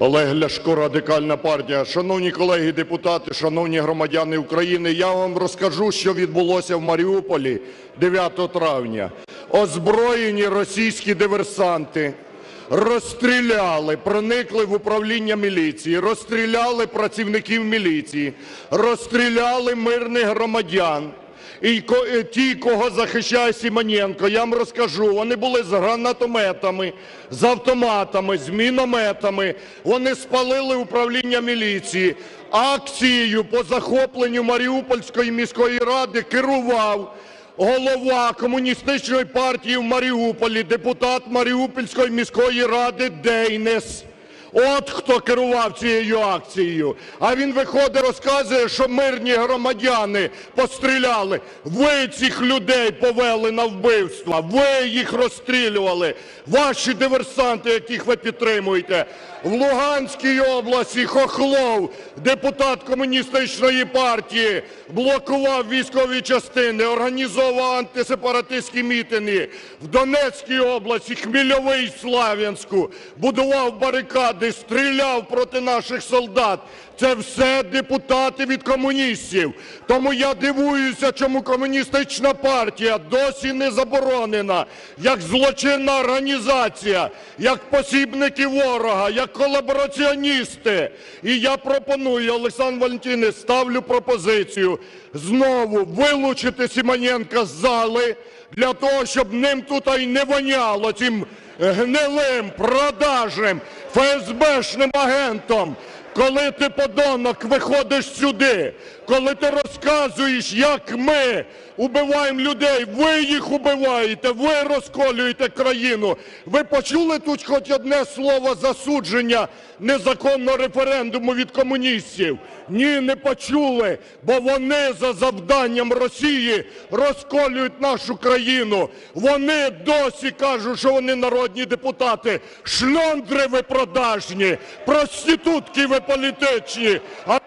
Олег Ляшко, Радикальна партія. Шановні колеги депутати, шановні громадяни України, я вам розкажу, що відбулося в Маріуполі 9 травня. Озброєні російські диверсанти розстріляли, проникли в управління міліції, розстріляли працівників міліції, розстріляли мирних громадян. І ті, кого захищає Симоненко, я вам розкажу, вони були з гранатометами, з автоматами, з мінометами. Вони спалили управління міліції. Акцією по захопленню Маріупольської міської ради керував голова комуністичної партії в Маріуполі, депутат Маріупольської міської ради Дейнес. От хто керував цією акцією. А він виходить, розказує, що мирні громадяни постріляли. Ви цих людей повели на вбивство, ви їх розстрілювали. Ваші диверсанти, яких ви підтримуєте. В Луганській області Хохлов, депутат комуністичної партії, блокував військові частини, організовував антисепаратистські мітинги. В Донецькій області Хмільовий Слав'янську будував барикади, стріляв проти наших солдат. Це все депутати від комуністів. Тому я дивуюся, чому комуністична партія досі не заборонена як злочинна організація, як посібники ворога, як колабораціоністи. І я пропоную, Олександр Валентинович, ставлю пропозицію знову вилучити Симоненка з зали для того, щоб ним тут і не воняло цим гнилим, Për po zbësh në mahen Коли ти, подонок, виходиш сюди, коли ти розказуєш, як ми убиваємо людей, ви їх убиваєте, ви розколюєте країну. Ви почули тут хоч одне слово засудження незаконного референдуму від комуністів? Ні, не почули, бо вони за завданням Росії розколюють нашу країну. Вони досі кажуть, що вони народні депутати. Шльондри ви продажні, проститутки ви політичні. А